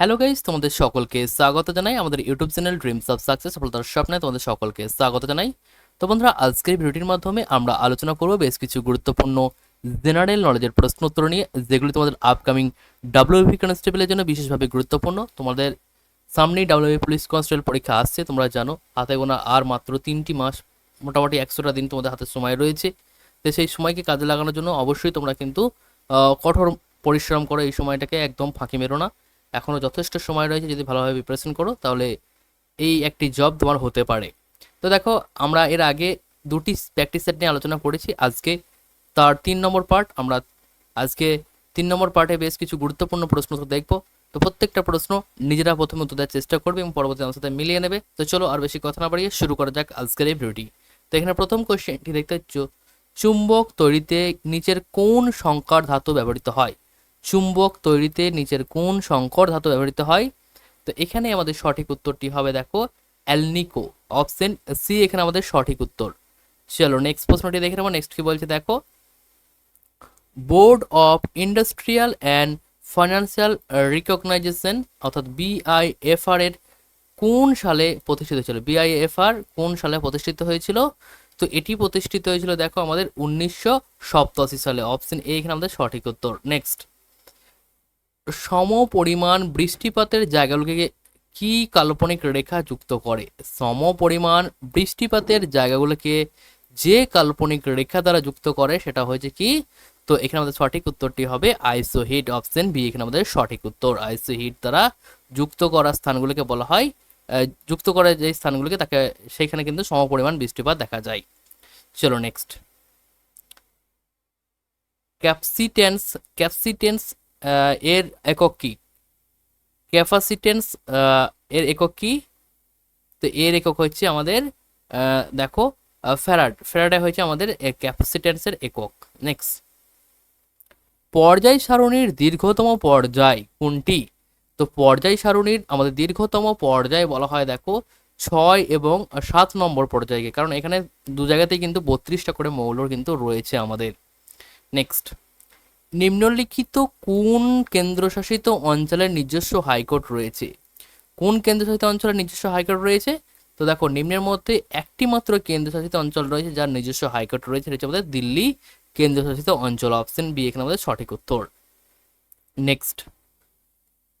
Hello guys তোমাদের সকলকে স্বাগত জানাই আমাদের YouTube channel dreams of success সফলতার স্বপ্নে তোমাদের সকলকে স্বাগত জানাই। তো বন্ধুরা, আজকের ভিডিওটির মাধ্যমে আমরা আলোচনা করব বেশ কিছু গুরুত্বপূর্ণ জেনারেল নলেজের প্রশ্ন উত্তর নিয়ে, যেগুলি তোমাদের আপকামিং ডাব্লিউপি কনস্টেবলের জন্য বিশেষভাবে গুরুত্বপূর্ণ। তোমাদের সামনেই ডাব্লিউপি পুলিশ কনস্টেবল পরীক্ষা আসছে, তোমরা জানো, হাতে গোনা আর মাত্র তিনটি মাস, মোটামুটি একশোটা দিন তোমাদের হাতে সময় রয়েছে। তো সেই সময়কে কাজে লাগানোর জন্য অবশ্যই তোমরা কিন্তু কঠোর পরিশ্রম করো এই সময়টাকে একদম ফাঁকি মেরো না। এখনও যথেষ্ট সময় রয়েছে যদি ভালোভাবে প্রিপারেশন করো, তাহলে এই একটি জব তোমার হতে পারে। তো দেখো, আমরা এর আগে দুটি প্র্যাকটিস সেট নিয়ে আলোচনা করেছি। আজকে তার তিন নম্বর পার্ট আমরা আজকে তিন নম্বর পার্টে বেশ কিছু গুরুত্বপূর্ণ প্রশ্ন তো দেখব। তো প্রত্যেকটা প্রশ্ন নিজেরা প্রথমে উত্তর দেওয়ার চেষ্টা করবে এবং পরবর্তী আমার সাথে মিলিয়ে নেবে। তো চলো আর বেশি কথা না বাড়িয়ে শুরু করা যাক আজকের এই ভিডিওটি তো এখানে প্রথম কোশ্চেনটি দেখতে চুম্বক তৈরিতে নিচের কোন সংকর ধাতু ব্যবহৃত হয়? চুম্বক তৈরিতে নিচের কোন সংকর ধাতু ব্যবহৃত হয়। তো এখানে আমাদের সঠিক উত্তরটি হবে, দেখো অ্যালনিকো অপশন সি এখানে আমাদের সঠিক উত্তর। চলো নেক্সট প্রশ্নটি দেখে নেব নেক্সট কি বলছে, দেখো। Board of industrial and financial recognition অর্থাৎ বিআইএফআর এর কোন সালে প্রতিষ্ঠিত হয়েছিল? বিআইএফআর কোন সালে প্রতিষ্ঠিত হয়েছিল? তো এটি প্রতিষ্ঠিত হয়েছিল, দেখো, আমাদের উনিশশো সালে অপশন এ এখানে আমাদের সঠিক উত্তর। নেক্সট সম পরিমাণ বৃষ্টিপাতের জায়গাগুলোকে কি কাল্পনিক রেখা যুক্ত করে? সম পরিমাণ বৃষ্টিপাতের জায়গাগুলোকে যে কাল্পনিক রেখা দ্বারা যুক্ত করে সেটা হয়েছে কি? তো এখানে আমাদের সঠিক উত্তরটি হবে আইসো হিট অপশন বি। এখানে আমাদের সঠিক উত্তর আইসো হিট দ্বারা যুক্ত করা স্থানগুলোকে বলা হয়। যুক্ত করা যে স্থানগুলোকে তাকে সেইখানে কিন্তু সমপরিমাণ বৃষ্টিপাত দেখা যায়। চলো নেক্সট ক্যাপসিটেন্স ক্যাপসিটেন্স এর একক কি? ক্যাপাসিটেন্স এর একক কি? তো এর একক হচ্ছে আমাদের দেখো ফ্যারাড। ফ্যারাডে হচ্ছে আমাদের ক্যাপাসিটেন্সের একক। নেক্সট পর্যায় সারণীর দীর্ঘতম পর্যায় কোনটি? তো পর্যায় সারণীর আমাদের দীর্ঘতম পর্যায় বলা হয়, দেখো, ছয় এবং সাত নম্বর পর্যায়কে। কারণ এখানে দু জায়গাতেই কিন্তু বত্রিশটা করে মৌল কিন্তু রয়েছে আমাদের। নেক্সট নিম্নলিখিত কোন কেন্দ্রশাসিত অঞ্চলের নিজস্ব হাইকোর্ট রয়েছে? কোন কেন্দ্রশাসিত অঞ্চলের নিজস্ব হাইকোর্ট রয়েছে? তো দেখো, নিম্নের মধ্যে একটি মাত্র কেন্দ্রশাসিত অঞ্চল রয়েছে যার নিজস্ব হাইকোর্ট রয়েছে, সেটা হচ্ছে আমাদের দিল্লি কেন্দ্রশাসিত অঞ্চল অপশন বি, এখানে আমাদের সঠিক উত্তর। নেক্সট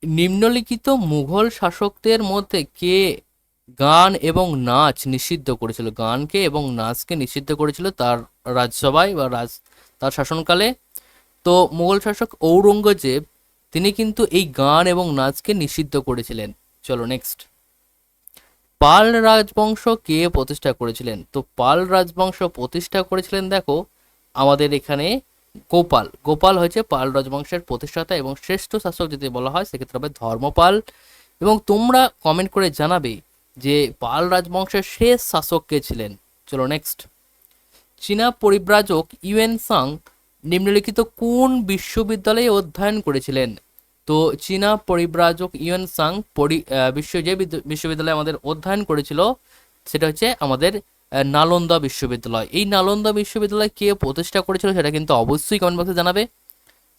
নিম্নলিখিত মুঘল শাসকদের মধ্যে কে গান এবং নাচ নিষিদ্ধ করেছিল? গানকে এবং নাচকে নিষিদ্ধ করেছিল তার রাজসভায় বা রাজ, তার শাসনকালে তো মুঘল শাসক ঔরঙ্গজেব, তিনি কিন্তু এই গান এবং নাচকে নিষিদ্ধ করেছিলেন। চলো নেক্সট পাল রাজবংশ কে প্রতিষ্ঠা করেছিলেন? তো পাল রাজবংশ প্রতিষ্ঠা করেছিলেন, দেখো, আমাদের এখানে গোপাল। গোপাল হয়েছে পাল রাজবংশের প্রতিষ্ঠাতা এবং শ্রেষ্ঠ শাসক যদি বলা হয়, সেক্ষেত্রে হবে ধর্মপাল। এবং তোমরা কমেন্ট করে জানাবে যে পাল রাজবংশের শেষ শাসক কে ছিলেন? চলো নেক্সট চীনা পরিব্রাজক ইউএন সাং নিম্নলিখিত কোন বিশ্ববিদ্যালয়ে অধ্যয়ন করেছিলেন? তো চীনা পরিব্রাজক ইউএন সাং পরি বিশ্ব যে বিদ্য- বিশ্ববিদ্যালয়ে আমাদের অধ্যয়ন করেছিল, সেটা হচ্ছে আমাদের নালন্দা বিশ্ববিদ্যালয়। এই নালন্দা বিশ্ববিদ্যালয় কে প্রতিষ্ঠা করেছিল সেটা কিন্তু অবশ্যই কমেন্ট বক্সে জানাবে।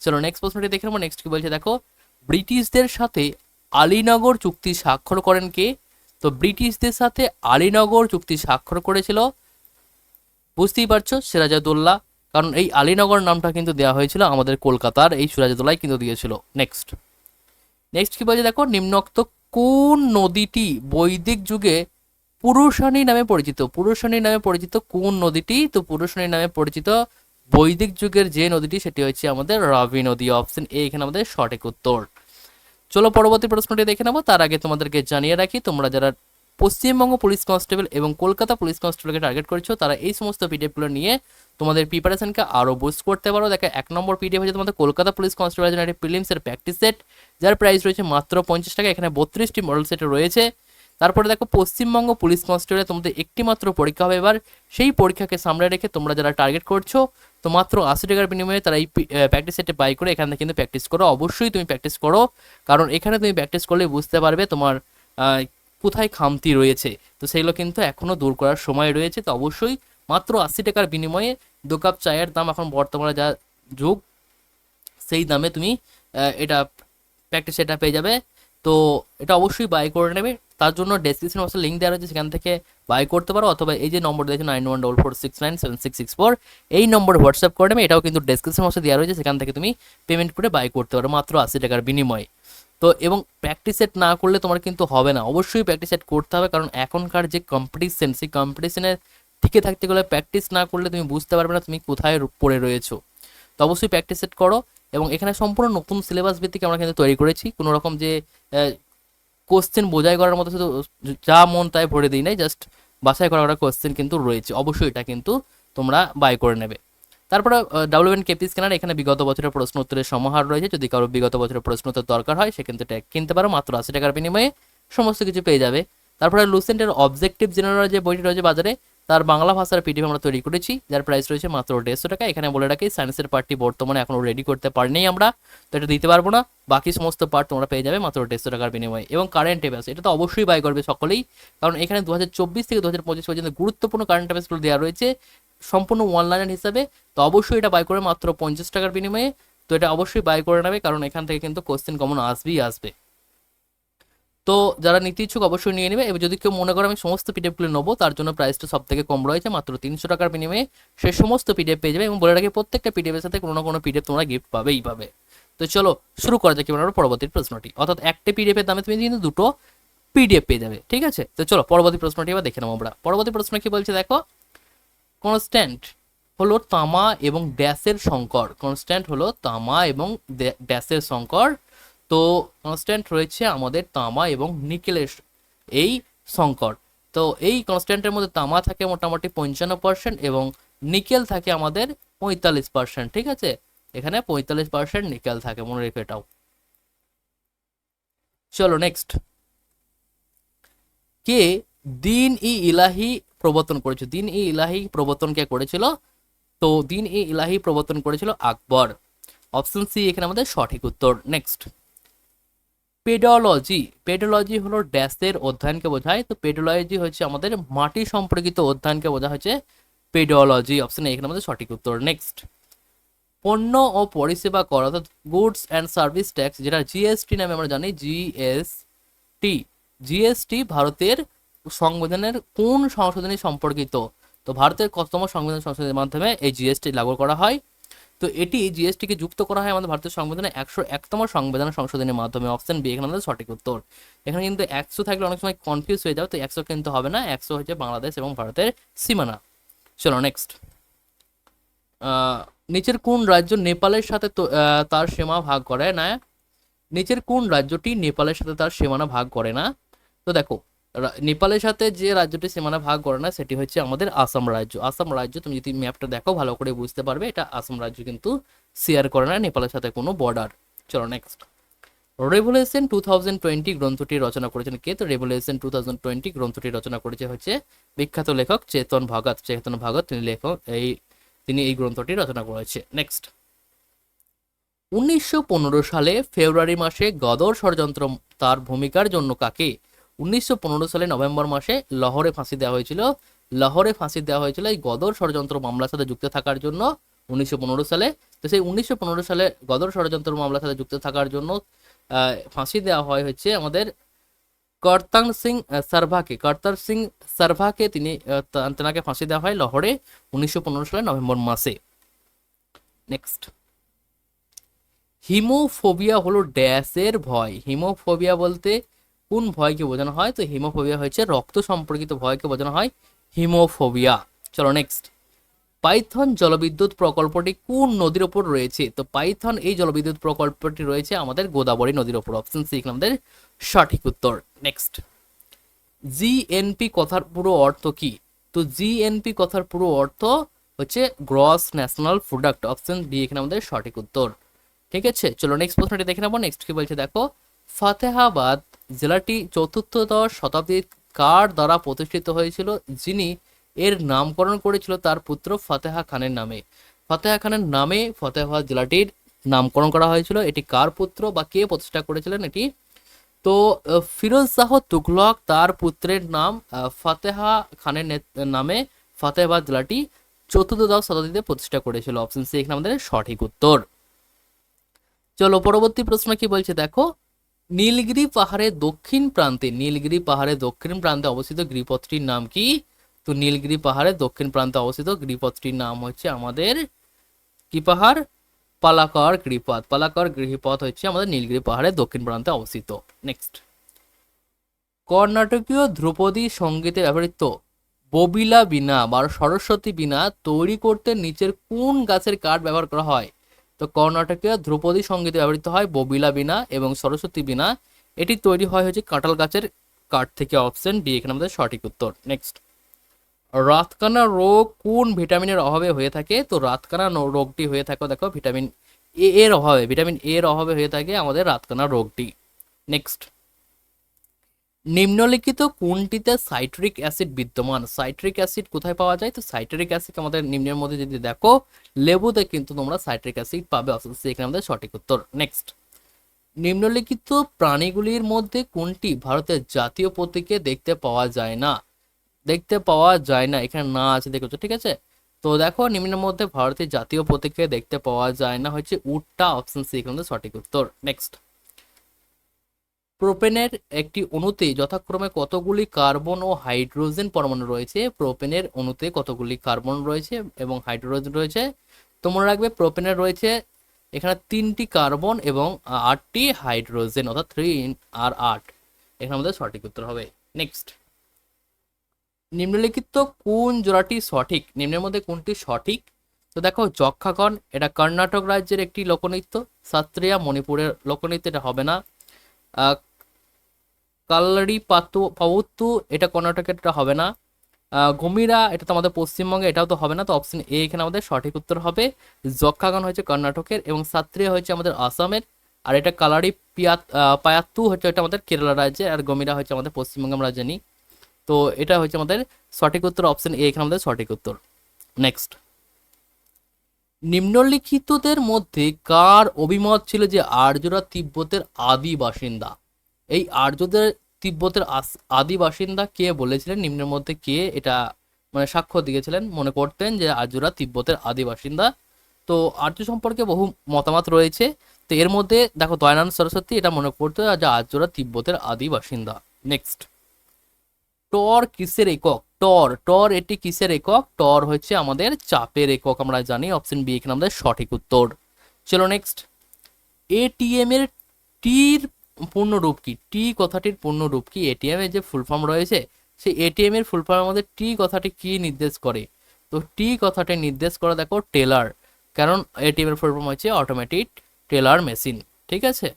চলো নেক্সট প্রশ্নটি দেখে নেব। নেক্সট কি বলছে? দেখো, ব্রিটিশদের সাথে আলীনগর চুক্তি স্বাক্ষর করেন কে? তো ব্রিটিশদের সাথে আলীনগর চুক্তি স্বাক্ষর করেছিল, বুঝতেই পারছ সিরাজাদৌল্লা কারণ এই আলীনগর নামটা কিন্তু দেওয়া হয়েছিল আমাদের কলকাতার এই সিরাজদৌল্লাই কিন্তু দিয়েছিল। নেক্সট নেক্সট কি বলছে দেখো? নিম্নোক্ত কোন নদীটি বৈদিক যুগে পুরুষানী নামে পরিচিত? পুরুষানী নামে পরিচিত কোন নদীটি? তো পুরুষানী নামে পরিচিত বৈদিক যুগের যে নদীটি, সেটি হচ্ছে আমাদের রাবি নদী। অপশন এ এখানে আমাদের সঠিক উত্তর। চলো পরবর্তী প্রশ্নটি দেখে নেব। তার আগে তোমাদেরকে জানিয়ে রাখি, তোমরা যারা পশ্চিমবঙ্গ পুলিশ কনস্টেবল এবং কলকাতা পুলিশ কনস্টেবলকে টার্গেট করেছ, তারা এই সমস্ত পিডিএফগুলো নিয়ে তোমাদের প্রিপারেশনকে আরও বুস্ট করতে পারো। দেখো, এক নম্বর পিডিএফ হচ্ছে তোমাদের কলকাতা পুলিশ কনস্টেবলের জন্য একটি প্রিলিমসের প্র্যাকটিস সেট যার প্রাইস রয়েছে মাত্র পঞ্চাশ টাকা। এখানে বত্রিশটি মডেল সেট রয়েছে। তারপরে দেখো, পশ্চিমবঙ্গ পুলিশ কনস্টেবলে তোমাদের একটি মাত্র পরীক্ষা হবে। এবার সেই পরীক্ষাকে সামনে রেখে তোমরা যারা টার্গেট করছ, তো মাত্র আশি টাকার বিনিময়ে তারা এই প্র্যাকটিস সেটে বাই করে এখানে কিন্তু প্র্যাকটিস করো। অবশ্যই তুমি প্র্যাকটিস করো, কারণ এখানে তুমি প্র্যাকটিস করলে বুঝতে পারবে তোমার কোথায় খামতি রয়েছে। তো সেগুলো কিন্তু এখনও দূর করার সময় রয়েছে। তো অবশ্যই মাত্র আশি টাকার বিনিময়ে দু কাপ চায়ের দাম এখন বর্তমানে যা যুগ, সেই দামে তুমি এটা প্র্যাকটিস এটা পেয়ে যাবে। তো এটা অবশ্যই বাই করে নেবে। তার জন্য ডেসক্রিপশন বক্সে লিঙ্ক দেওয়া রয়েছে, সেখান থেকে বাই করতে পারো। অথবা এই যে নম্বর দিয়েছে nine one double four six nine seven six six four এই নম্বরে হোয়াটসঅ্যাপ করে নেবে। এটাও কিন্তু ডেসক্রিপশন বক্সে দেওয়া রয়েছে, সেখান থেকে তুমি পেমেন্ট করে বাই করতে পারো মাত্র আশি টাকার বিনিময়ে। তো এবং প্র্যাকটিস সেট না করলে তোমার কিন্তু হবে না। অবশ্যই প্র্যাকটিস সেট করতে হবে, কারণ এখনকার যে কম্পিটিশন সেই কম্পিটিশনের টিকে থাকতে গেলে প্র্যাকটিস না করলে তুমি বুঝতে পারবে না তুমি কোথায় পড়ে রয়েছো। তো অবশ্যই প্র্যাকটিস সেট করো এবং এখানে সম্পূর্ণ নতুন সিলেবাস ভিত্তিক আমরা কিন্তু তৈরি করেছি। কোনো রকম যে কোশ্চেন বোঝাই করার মতো শুধু যা মন তাই ভরে দিই নাই জাস্ট বাছাই করা করা কোশ্চেন কিন্তু রয়েছে। অবশ্যই এটা কিন্তু তোমরা বাই করে নেবে। তারপরে ডাব্লিউএন কেপি স্ক্যানার এখানে বিগত বছরের প্রশ্ন উত্তরের সমাহার রয়েছে। যদি কারও বিগত বছরের প্রশ্ন উত্তর দরকার হয়, সে কিন্তু এটা কিনতে পারো। মাত্র আশি টাকার বিনিময়ে সমস্ত কিছু পেয়ে যাবে। তারপরে লুসেন্টের অবজেক্টিভ জেনারেল যে বইটি রয়েছে বাজারে তার বাংলা ভাষার পিডিএফ আমরা তৈরি করেছি, যার প্রাইস রয়েছে মাত্র দেড়শো টাকা। এখানে বলে রাখি সায়েন্সের পার্টটি বর্তমানে এখনও রেডি করতে পারিনি আমরা, তো এটা দিতে পারব না। বাকি সমস্ত পার্ট তোমরা পেয়ে যাবে মাত্র দেড়শো টাকার বিনিময়ে। এবং কারেন্ট অ্যাফেয়ার্স এটা তো অবশ্যই বাই করবে সকলেই, কারণ এখানে দু হাজার চব্বিশ থেকে দু হাজার পঁচিশ পর্যন্ত গুরুত্বপূর্ণ কারেন্ট অ্যাফেয়ার্সগুলো দেওয়া রয়েছে, সম্পূর্ণ অনলাইন হিসাবে, তো অবশ্যই এটা বাই করে মাত্র পঞ্চাশ টাকার বিনিময়ে, তো এটা অবশ্যই বাই করে নেবে, কারণ এখান থেকে কিন্তু কোশ্চেন কমন আসবেই আসবে। তো যারা নিতে ইচ্ছুক অবশ্যই নিয়ে নেবে। এবার যদি কেউ মনে করে আমি সমস্ত পিডিএফগুলো নেব, তার জন্য প্রাইসটা সব থেকে কম রয়েছে, মাত্র তিনশো টাকার বিনিময়ে সে সমস্ত পিডিএফ পেয়ে যাবে। এবং বলে রাখি, প্রত্যেকটা পিডিএফের সাথে কোনো না কোনো পিডিএফ তোমরা গিফট পাবেই পাবে। তো চলো, শুরু করা যাক এবার পরবর্তী প্রশ্নটি। অর্থাৎ একটা পিডিএফের দামে তুমি কিন্তু দুটো পিডিএফ পেয়ে যাবে, ঠিক আছে? তো চলো, পরবর্তী প্রশ্নটি এবার দেখে নেব আমরা। পরবর্তী প্রশ্ন কি বলছে, দেখো? কনস্ট্যান্ট হলো তামা এবং ড্যাশের সংকর। কনস্ট্যান্ট হলো তামা এবং ড্যাশের সংকর। তো কনস্ট্যান্ট রয়েছে আমাদের তামা এবং নিকেলের এই সংকট। তো এই কনস্ট্যান্টের মধ্যে তামা থাকে মোটামুটি পঞ্চান্ন পার্সেন্ট এবং নিকেল থাকে আমাদের পঁয়তাল্লিশ পার্সেন্ট ঠিক আছে? এখানে পঁয়তাল্লিশ পার্সেন্ট নিকেল থাকে, মনে রেখে এটাও। চলো নেক্সট কে দিন ই ইলাহি প্রবর্তন করেছে? দিন ই ইলাহি প্রবর্তন কে করেছিল? তো দিন ই ইলাহি প্রবর্তন করেছিল আকবর। অপশন সি এখানে আমাদের সঠিক উত্তর। নেক্সট পেডোলজি পেডোলজি হলো ড্যাশের অধ্যয়নকে বোঝায়। তো পেডোলজি হচ্ছে আমাদের মাটি সম্পর্কিত অধ্যয়নকে বোঝা হচ্ছে পেডোলজি অপশন এখানে আমাদের সঠিক উত্তর। নেক্সট পণ্য ও পরিষেবা কর, অর্থাৎ গুডস অ্যান্ড সার্ভিস ট্যাক্স যেটা জিএসটি নামে আমরা জানি জিএসটি জিএসটি ভারতের সংবিধানের কোন সংশোধনী সম্পর্কিত? তো ভারতের কততম সংবিধান সংশোধনের মাধ্যমে এই জিএসটি লাগু করা হয়? তো এটি জিএসটিকে যুক্ত করা হয় আমাদের ভারতের সংবিধানে একশো একতম সংবিধান সংশোধনের মাধ্যমে। অপশন বি এখানে আমাদের সঠিক উত্তর। এখানে কিন্তু একশো থাকলে অনেক সময় কনফিউজ হয়ে যাবে তো একশো কিন্তু হবে না, একশো হচ্ছে বাংলাদেশ এবং ভারতের সীমানা। চলো নেক্সট নিচের কোন রাজ্য নেপালের সাথে তার সীমা ভাগ করে না? নিচের কোন রাজ্যটি নেপালের সাথে তার সীমানা ভাগ করে না? তো দেখো নেপালের সাথে যে রাজ্যটি সীমানা ভাগ করে না, সেটি হচ্ছে আমাদের আসাম রাজ্য। আসাম রাজ্য, তুমি যদি ম্যাপটা দেখো, ভালো করে বুঝতে পারবে, এটা আসাম রাজ্য কিন্তু শেয়ার করে না, নেপালের সাথে কোনো বর্ডার চলো next revolution two thousand twenty গ্রন্থটি রচনা করেছেন কে? তো রেভুলেশন টু থাউজেন্ড টোয়েন্টি গ্রন্থটি রচনা করেছে হচ্ছে বিখ্যাত লেখক চেতন ভগত। চেতন ভগত তিনি লেখক, এই, তিনি এই গ্রন্থটি রচনা করেছে। নেক্সট উনিশশো পনেরো সালে ফেব্রুয়ারি মাসে গদর ষড়যন্ত্র, তার ভূমিকার জন্য কাকে উনিশশো পনেরো সালে নভেম্বর মাসে লহরে ফাঁসি দেওয়া হয়েছিল। লহরে ফাঁসি দেওয়া হয়েছিল এই গদর ষড়যন্ত্র মামলার সাথে যুক্ত থাকার জন্য উনিশশো পনেরো সালে। তো সেই উনিশশো পনেরো সালে গদর ষড়যন্ত্র মামলার সাথে যুক্ত থাকার জন্য ফাঁসি দেওয়া হয় হচ্ছে আমাদের কর্তান সিং সার্ভাকে। কর্তার সিং সার্ভাকে তিনি তেনাকে ফাঁসি দেওয়া হয় লহরে উনিশশো পনেরো সালে নভেম্বর মাসে। নেক্সট হিমোফোবিয়া হলো ড্যাশের ভয়। হিমোফোবিয়া বলতে কোন ভয়কে বোঝানো হয়? তো হিমোফোবিয়া হচ্ছে রক্ত সম্পর্কিত ভয়কে বোঝানো হয় হিমোফোবিয়া। চলো নেক্সট পাইথন জলবিদ্যুৎ প্রকল্পটি কোন নদীর ওপর রয়েছে? তো পাইথন এই জলবিদ্যুৎ প্রকল্পটি রয়েছে আমাদের গোদাবরী নদীর ওপর। অপশন সি আমাদের সঠিক উত্তর। নেক্সট জিএনপি কথার পুরো অর্থ কি? তো জিএনপি কথার পুরো অর্থ হচ্ছে gross national product option B এখানে আমাদের সঠিক উত্তর। ঠিক আছে? চলো নেক্সট প্রশ্নটি দেখে নেব। নেক্সট কি বলছে? দেখো, ফাতেহাবাদ জেলাটি চতুর্থদশ শতাব্দীর কার দ্বারা প্রতিষ্ঠিত হয়েছিল, যিনি এর নামকরণ করেছিল তার পুত্র ফাতেহা খানের নামে। ফাতেহা খানের নামে ফতেহাবাদ জেলাটির নামকরণ করা হয়েছিল। এটি কার পুত্র বা কে প্রতিষ্ঠা করেছিলেন এটি? তো ফিরোজ শাহ তুগলক তার পুত্রের নাম ফাতেহা খানের নামে ফাতেহাবাদ জেলাটি চতুর্দশ শতাব্দীতে প্রতিষ্ঠা করেছিল। অপশন সি এখানে আমাদের সঠিক উত্তর। চলো, পরবর্তী প্রশ্ন কি বলছে? দেখো নীলগিরি পাহাড়ের দক্ষিণ প্রান্তে, নীলগিরি পাহাড়ের দক্ষিণ প্রান্তে অবস্থিত গিরিপথটির নাম কি? তো নীলগিরি পাহাড়ের দক্ষিণ প্রান্তে অবস্থিত গিরিপথটির নাম হচ্ছে আমাদের কি পাহাড়? পালাকর গিরিপথ। পালাকর গিরিপথ হচ্ছে আমাদের নীলগিরি পাহাড়ের দক্ষিণ প্রান্তে অবস্থিত। নেক্সট কর্ণাটকীয় ধ্রুপদী সঙ্গীতে ব্যবহৃত ববিলা বীণা বা সরস্বতী বীণা তৈরি করতে নিচের কোন গাছের কাঠ ব্যবহার করা হয়? তো কর্ণাটকীয় ধ্রুপদী সঙ্গীতে ব্যবহৃত হয় ববিলা বিনা এবং সরস্বতী বিনা এটি তৈরি হয় হচ্ছে কাঁঠাল গাছের কাঠ থেকে অপশন ডি, এখানে আমাদের সঠিক উত্তর। নেক্সট রাতকানা রোগ কোন ভিটামিনের অভাবে হয়ে থাকে? তো রাতকানা রোগটি হয়ে থাকে, দেখো, ভিটামিন এ এর অভাবে, ভিটামিন এর অভাবে হয়ে থাকে আমাদের রাতকানা রোগটি। নেক্সট নিম্নলিখিত কোনটিতে সাইট্রিক অ্যাসিড বিদ্যমান? সাইট্রিক অ্যাসিড কোথায় পাওয়া যায়? তো সাইট্রিক অ্যাসিড আমাদের নিম্নের মধ্যে যদি দেখো, লেবুতে কিন্তু তোমরা সাইট্রিক অ্যাসিড পাবে। অপশন সি, এখানে আমাদের সঠিক উত্তর। নেক্সট নিম্নলিখিত প্রাণীগুলির মধ্যে কোনটি ভারতের জাতীয় প্রতীকে দেখতে পাওয়া যায় না? দেখতে পাওয়া যায় না। এখানে না আছে দেখেছ ঠিক আছে? তো দেখো, নিম্নের মধ্যে ভারতের জাতীয় প্রতীকে দেখতে পাওয়া যায় না। হচ্ছে উটটা, অপশন সি, এখানে সঠিক উত্তর। নেক্সট প্রোপেনের একটি অণুতে যথাক্রমে কতগুলি কার্বন ও হাইড্রোজেন পরমাণু রয়েছে? প্রোপেনের অণুতে কতগুলি কার্বন রয়েছে এবং হাইড্রোজেন রয়েছে? তো মনে রাখবে, প্রোপেনের রয়েছে এখানে তিনটি কার্বন এবং আটটি হাইড্রোজেন, অর্থাৎ থ্রি আর আট। এখানে আমাদের সঠিক উত্তর হবে। নেক্সট নিম্নলিখিত কোন জোড়াটি সঠিক? নিম্নের মধ্যে কোনটি সঠিক? তো দেখো যক্ষাগণ এটা কর্ণাটক রাজ্যের একটি লোকনৃত্য। সাত্রিয়া, মণিপুরের লোকনৃত্য, এটা হবে না। কাল্লারি পাতু পাউত্তু এটা কর্ণাটকের এটা হবে না। গমিরা এটা তো আমাদের পশ্চিমবঙ্গে, এটাও তো হবে না। তো অপশন এ এখানে আমাদের সঠিক উত্তর হবে। যক্ষাগণ হচ্ছে কর্ণাটকের এবং সাত্রিয়া হচ্ছে আমাদের আসামের। আর এটা কালারি পিয়াত পায়াত্তু হচ্ছে এটা আমাদের কেরালা রাজ্যে আর গমিরা হচ্ছে আমাদের পশ্চিমবঙ্গে আমরা জানি তো এটা হচ্ছে আমাদের সঠিক উত্তর অপশন এ এখানে আমাদের সঠিক উত্তর। নেক্সট নিম্নলিখিতদের মধ্যে কার অভিমত ছিল যে আর্যরা তিব্বতের আদি বাসিন্দা? এই আর্যদের তিব্বতের আদি বাসিন্দা কে বলেছিলেন? নিম্নের মধ্যে কে এটা মানে সাক্ষ্য দিয়েছিলেন? মনে করতেন যে আর্যরা তিব্বতের আদি বাসিন্দা। তো আর্য সম্পর্কে বহু মতামত রয়েছে। তো এর মধ্যে দেখো দয়ানন্দ সরস্বতী এটা মনে করতো যে আর্যরা তিব্বতের আদি বাসিন্দা। নেক্সট টর কিসের একক? টর টর এটি কিসের একক? টর হচ্ছে আমাদের চাপের একক, আমরা জানি। অপশন বি এখানে আমাদের সঠিক উত্তর। চলো নেক্সট এটিএম এর টির পূর্ণরূপ কি? টি কথাটির পূর্ণরূপ কি? এটিএম এর যে ফুল ফর্ম রয়েছে, সেই এটিএম এর ফুল ফর্ম আমাদের টি কথাটি কি নির্দেশ করে? তো টি কথাটি নির্দেশ করে দেখো টেলার, কারণ এটিএম এর ফুল ফর্ম হচ্ছে অটোমেটিক টেলার মেশিন ঠিক আছে?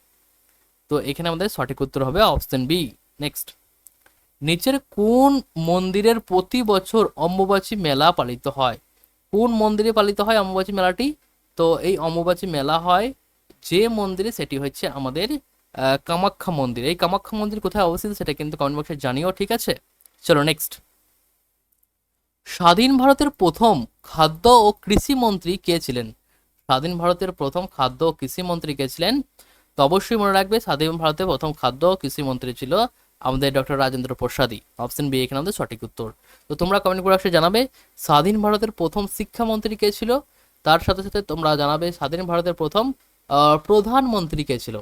তো এখানে আমাদের সঠিক উত্তর হবে অপশন বি নেক্সট নিচের কোন মন্দিরের প্রতি বছর অম্বুবাচী মেলা পালিত হয়? কোন মন্দিরে পালিত হয় অম্বুবাচী মেলাটি? তো এই অম্বুবাচী মেলা হয় যে মন্দিরে, সেটি হচ্ছে আমাদের কামাখ্যা মন্দির। এই কামাখ্যা মন্দির কোথায় অবস্থিত সেটা কিন্তু কমেন্ট বক্সে জানিও, ঠিক আছে? চলো নেক্সট স্বাধীন ভারতের প্রথম খাদ্য ও কৃষি মন্ত্রী কে ছিলেন? স্বাধীন ভারতের প্রথম খাদ্য ও কৃষি মন্ত্রী কে ছিলেন? তো অবশ্যই মনে রাখবে, স্বাধীন ভারতের প্রথম খাদ্য ও কৃষি মন্ত্রী ছিল আমাদের ডক্টর রাজেন্দ্র প্রসাদী। অপশন বি এখানে আমাদের সঠিক উত্তর। তো তোমরা কমেন্ট করে জানাবে, স্বাধীন ভারতের প্রথম শিক্ষামন্ত্রী কে ছিল? তার সাথে সাথে তোমরা জানাবে, স্বাধীন ভারতের প্রথম প্রধানমন্ত্রী কে ছিল?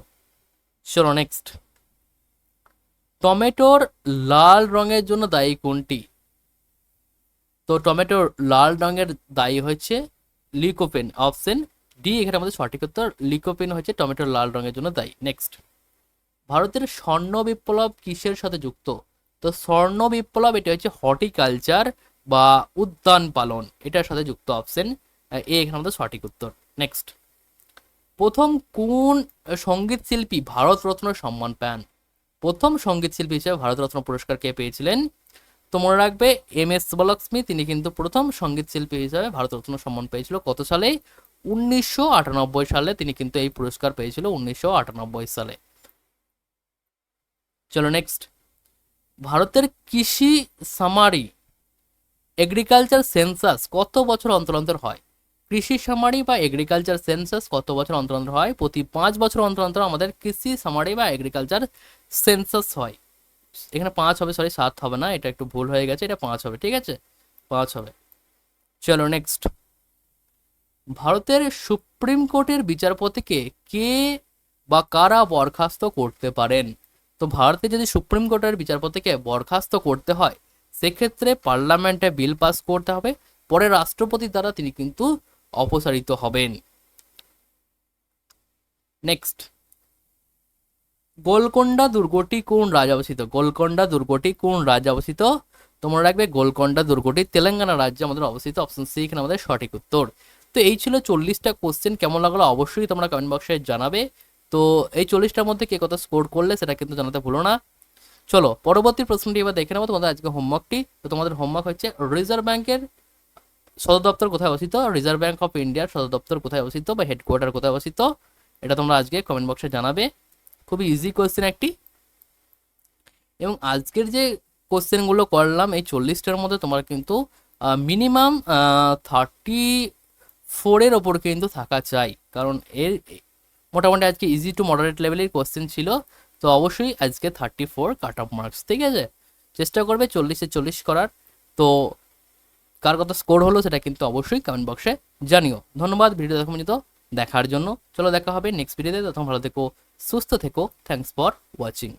চলো নেক্সট টমেটোর লাল রঙের জন্য দায়ী কোনটি? তো টমেটোর লাল রঙের দায়ী হচ্ছে লিকোপেন অপশন ডি এখানে আমাদের সঠিক উত্তর লিকোপেন হচ্ছে টমেটোর লাল রঙের জন্য দায়ী। নেক্সট ভারতের স্বর্ণ বিপ্লব কিসের সাথে যুক্ত? তো স্বর্ণ বিপ্লব, এটা হচ্ছে হর্টিকালচার বা উদ্যান পালন, এটার সাথে যুক্ত অপশন এ, এখানে আমাদের সঠিক উত্তর। নেক্সট প্রথম কোন সংগীত শিল্পী ভারতরত্ন সম্মান পান? প্রথম সংগীত শিল্পী হিসেবে ভারতরত্ন পুরস্কার কে পেয়েছিলেন? তো মনে রাখবে, এম এস সুবলক্ষ্মী তিনি কিন্তু প্রথম সংগীত শিল্পী হিসাবে ভারতরত্ন সম্মান পেয়েছিল। কত সালে? উনিশশো আটানব্বই সালে তিনি কিন্তু এই পুরস্কার পেয়েছিল, উনিশশো আটানব্বই সালে। চলো নেক্সট ভারতের কৃষি সামারি এগ্রিকালচার সেন্সাস কত বছর অন্তর অন্তর হয়? কৃষি সামারি বা এগ্রিকালচার সেন্সাস কত বছর অন্তর অন্তর হয়? প্রতি পাঁচ বছর অন্তর অন্তর আমাদের কৃষি সামারি বা এগ্রিকালচার সেন্সাস হয়। এখানে পাঁচ হবে সরি সাত হবে না, এটা একটু ভুল হয়ে গেছে, এটা পাঁচ হবে, ঠিক আছে? পাঁচ হবে। চলো নেক্সট ভারতের সুপ্রিম কোর্টের বিচারপতিকে কে বা কারা বরখাস্ত করতে পারেন? তো ভারতে যদি সুপ্রিম কোর্টের বিচারপতিকে বরখাস্ত করতে হয়, সেক্ষেত্রে পার্লামেন্টে বিল পাস করতে হবে। পরে রাষ্ট্রপতি দ্বারা তিনি কিন্তু অপসারিত হবেন। নেক্সট গোলকোন্ডা দুর্গটি কোন রাজ্যে অবস্থিত? গোলকোন্ডা দুর্গটি কোন রাজ্যে অবস্থিত? তোমরা রাখবে গোলকোন্ডা দুর্গটি তেলেঙ্গানা রাজ্যে আমাদের অবস্থিত। অপশন সি এখানে আমাদের সঠিক উত্তর। তো এই ছিল চল্লিশটা কোশ্চেন কেমন লাগল অবশ্যই তোমরা কমেন্ট বক্সে জানাবে। তো এই চল্লিশটার মধ্যে কে কত স্কোর করলে সেটা কিন্তু জানাতে ভুলো না। চলো, পরবর্তী প্রশ্নটি এবার দেখে নেব। তোমাদের আজকে হোমওয়ার্কটি তো তোমাদের হোমওয়ার্ক হচ্ছে রিজার্ভ ব্যাংকের সদর দপ্তর কোথায় অবস্থিত? রিজার্ভ ব্যাঙ্ক অফ ইন্ডিয়ার সদর দপ্তর কোথায় অবস্থিত? বা হেডকোয়ার্টার কোথায় অবস্থিত? এটা তোমরা আজকে কমেন্ট বক্সে জানাবে। খুবই ইজি কোয়েশ্চেন একটি। এবং আজকের যে কোশ্চেনগুলো করলাম, এই চল্লিশটার মধ্যে তোমার কিন্তু মিনিমাম থার্টি ফোরের ওপর কিন্তু থাকা চাই। কারণ এর, মোটামুটি আজকে ইজি টু মডারেট লেভেলের কোশ্চেন ছিল। তো অবশ্যই আজকে thirty four cut off marks ঠিক আছে? চেষ্টা করবে চল্লিশে চল্লিশ করার। তো কার কত স্কোর হলো সেটা কিন্তু অবশ্যই কমেন্ট বক্সে জানিও। ধন্যবাদ ভিডিও দেখা পর্যন্ত দেখার জন্য। চলো দেখা হবে নেক্সট ভিডিওতে তখন ভালো থেকো, সুস্থ থেকো। Thanks for watching